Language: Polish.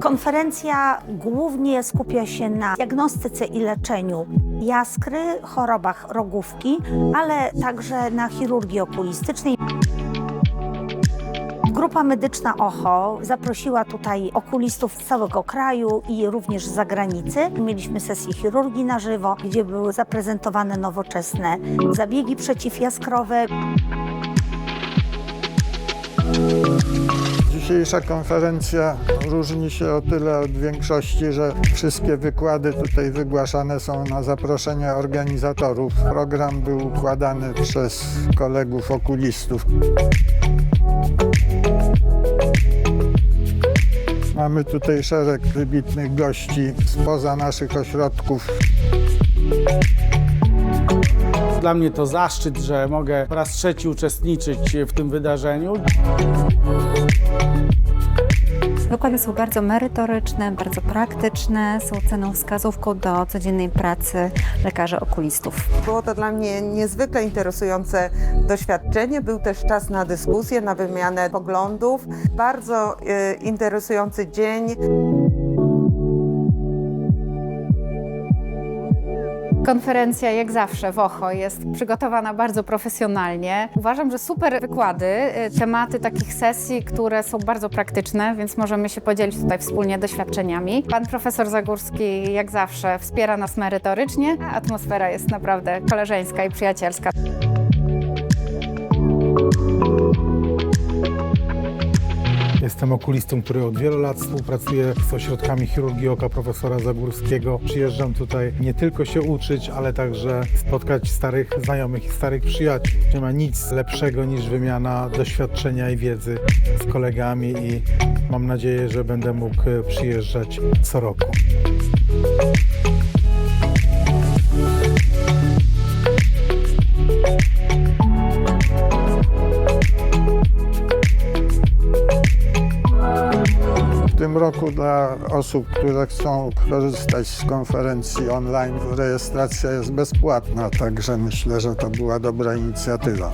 Konferencja głównie skupia się na diagnostyce i leczeniu jaskry, chorobach rogówki, ale także na chirurgii okulistycznej. Grupa medyczna OCHO zaprosiła tutaj okulistów z całego kraju i również z zagranicy. Mieliśmy sesję chirurgii na żywo, gdzie były zaprezentowane nowoczesne zabiegi przeciwjaskrowe. Dzisiejsza konferencja różni się o tyle od większości, że wszystkie wykłady tutaj wygłaszane są na zaproszenie organizatorów. Program był układany przez kolegów okulistów. Mamy tutaj szereg wybitnych gości spoza naszych ośrodków. Dla mnie to zaszczyt, że mogę po raz trzeci uczestniczyć w tym wydarzeniu. Wykłady są bardzo merytoryczne, bardzo praktyczne, są cenną wskazówką do codziennej pracy lekarzy okulistów. Było to dla mnie niezwykle interesujące doświadczenie. Był też czas na dyskusję, na wymianę poglądów. Bardzo e, interesujący dzień. Konferencja, jak zawsze, w OCHO jest przygotowana bardzo profesjonalnie. Uważam, że super wykłady, y, tematy takich sesji, które są bardzo praktyczne, więc możemy się podzielić tutaj wspólnie doświadczeniami. Pan profesor Zagórski, jak zawsze, wspiera nas merytorycznie, a atmosfera jest naprawdę koleżeńska i przyjacielska. Jestem okulistą, który od wielu lat współpracuje z ośrodkami chirurgii oka profesora Zagórskiego. Przyjeżdżam tutaj nie tylko się uczyć, ale także spotkać starych znajomych i starych przyjaciół. Nie ma nic lepszego niż wymiana doświadczenia i wiedzy z kolegami i mam nadzieję, że będę mógł przyjeżdżać co roku. Tym roku dla osób, które chcą korzystać z konferencji online, rejestracja jest bezpłatna, także myślę, że to była dobra inicjatywa.